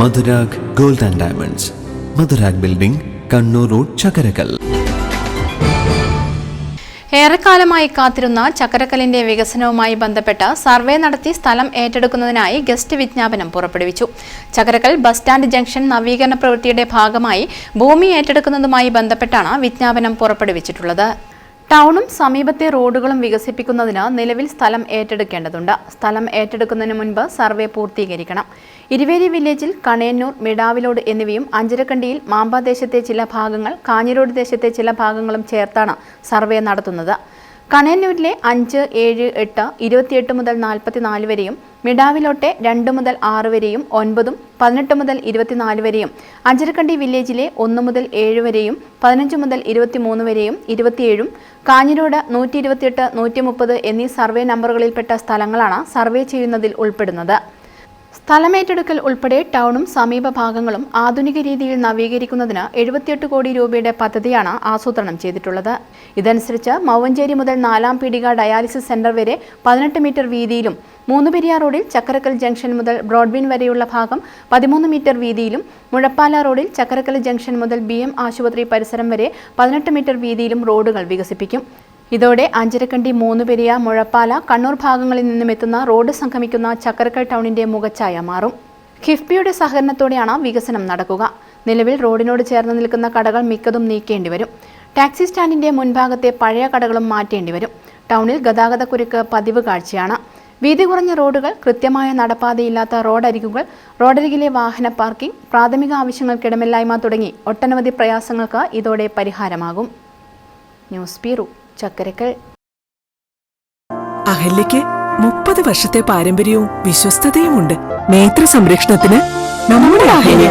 Madhurag gold and diamonds. Madhurag building Kannur road Chakkarakkal ഏറെക്കാലമായി കാത്തിരുന്ന ചക്കരക്കല്ലിന്റെ വികസനവുമായി ബന്ധപ്പെട്ട് സർവേ നടത്തി സ്ഥലം ഏറ്റെടുക്കുന്നതിനായി ഗസ്റ്റ് വിജ്ഞാപനം പുറപ്പെടുവിച്ചു. ചക്കരക്കൽ ബസ് സ്റ്റാൻഡ് ജംഗ്ഷൻ നവീകരണ പ്രവൃത്തിയുടെ ഭാഗമായി ഭൂമി ഏറ്റെടുക്കുന്നതുമായി ബന്ധപ്പെട്ടാണ് വിജ്ഞാപനം പുറപ്പെടുവിച്ചിട്ടുള്ളത്. ടൗണും സമീപത്തെ റോഡുകളും വികസിപ്പിക്കുന്നതിന് നിലവിൽ സ്ഥലം ഏറ്റെടുക്കേണ്ടതുണ്ട്. സ്ഥലം ഏറ്റെടുക്കുന്നതിന് മുൻപ് സർവേ പൂർത്തീകരിക്കണം. ഇരുവേരി വില്ലേജിൽ കണയന്നൂർ മിടാവിലോട് എന്നിവയും അഞ്ചരക്കണ്ടിയിൽ മാമ്പാദേശത്തെ ചില ഭാഗങ്ങൾ കാഞ്ഞിരോട് ദേശത്തെ ചില ഭാഗങ്ങളും ചേർത്താണ് സർവേ നടത്തുന്നത്. കണയന്നൂരിലെ അഞ്ച് ഏഴ് എട്ട് ഇരുപത്തിയെട്ട് മുതൽ നാൽപ്പത്തിനാല് വരെയും മിടാവിലോട്ടെ രണ്ട് മുതൽ ആറ് വരെയും ഒൻപതും പതിനെട്ട് മുതൽ ഇരുപത്തിനാല് വരെയും അഞ്ചരക്കണ്ടി വില്ലേജിലെ ഒന്ന് മുതൽ ഏഴ് വരെയും പതിനഞ്ച് മുതൽ ഇരുപത്തിമൂന്ന് വരെയും ഇരുപത്തിയേഴും കാഞ്ഞിരോട് നൂറ്റി ഇരുപത്തിയെട്ട് നൂറ്റി മുപ്പത് എന്നീ സർവേ നമ്പറുകളിൽപ്പെട്ട സ്ഥലങ്ങളാണ് സർവേ ചെയ്യുന്നതിൽ ഉൾപ്പെടുന്നത്. സ്ഥലമേറ്റെടുക്കൽ ഉൾപ്പെടെ ടൗണും സമീപ ഭാഗങ്ങളും ആധുനിക രീതിയിൽ നവീകരിക്കുന്നതിന് എഴുപത്തിയെട്ട് കോടി രൂപയുടെ പദ്ധതിയാണ് ആസൂത്രണം ചെയ്തിട്ടുള്ളത്. ഇതനുസരിച്ച് മൗവഞ്ചേരി മുതൽ നാലാം പീടിക ഡയാലിസിസ് സെന്റർ വരെ പതിനെട്ട് മീറ്റർ വീതിയിലും മൂന്നുപെരിയാർ റോഡിൽ ചക്കരക്കൽ ജംഗ്ഷൻ മുതൽ ബ്രോഡ്ബീൻ വരെയുള്ള ഭാഗം പതിമൂന്ന് മീറ്റർ വീതിയിലും മുഴപ്പാല റോഡിൽ ചക്കരക്കൽ ജംഗ്ഷൻ മുതൽ ബി ആശുപത്രി പരിസരം വരെ പതിനെട്ട് മീറ്റർ വീതിയിലും റോഡുകൾ വികസിപ്പിക്കും. ഇതോടെ അഞ്ചരക്കണ്ടി മൂന്നുപെരിയ മുഴപ്പാല കണ്ണൂർ ഭാഗങ്ങളിൽ നിന്നും എത്തുന്ന റോഡ് സംഗമിക്കുന്ന ചക്കരക്കൽ ടൗണിന്റെ മുഖച്ഛായ മാറും. കിഫ്ബിയുടെ സഹകരണത്തോടെയാണ് വികസനം നടക്കുക. നിലവിൽ റോഡിനോട് ചേർന്ന് നിൽക്കുന്ന കടകൾ മിക്കതും നീക്കേണ്ടി വരും. ടാക്സി സ്റ്റാൻഡിന്റെ മുൻഭാഗത്തെ പഴയ കടകളും മാറ്റേണ്ടി വരും. ടൗണിൽ ഗതാഗതക്കുരുക്ക് പതിവ് കാഴ്ചയാണ്. വീതി കുറഞ്ഞ റോഡുകൾ കൃത്യമായ നടപ്പാതയില്ലാത്ത റോഡരികുകൾ റോഡരികിലെ വാഹന പാർക്കിംഗ് പ്രാഥമിക ആവശ്യങ്ങൾക്കിടമില്ലായ്മ തുടങ്ങി ഒട്ടനവധി പ്രയാസങ്ങൾക്ക് ഇതോടെ പരിഹാരമാകും. News bureau. ചക്കരക്കൽ അഹല്യയ്ക്ക് മുപ്പത് വർഷത്തെ പാരമ്പര്യവും വിശ്വസ്തതയുമുണ്ട്. നേത്ര സംരക്ഷണത്തിന് നമ്മുടെ അഹല്യ.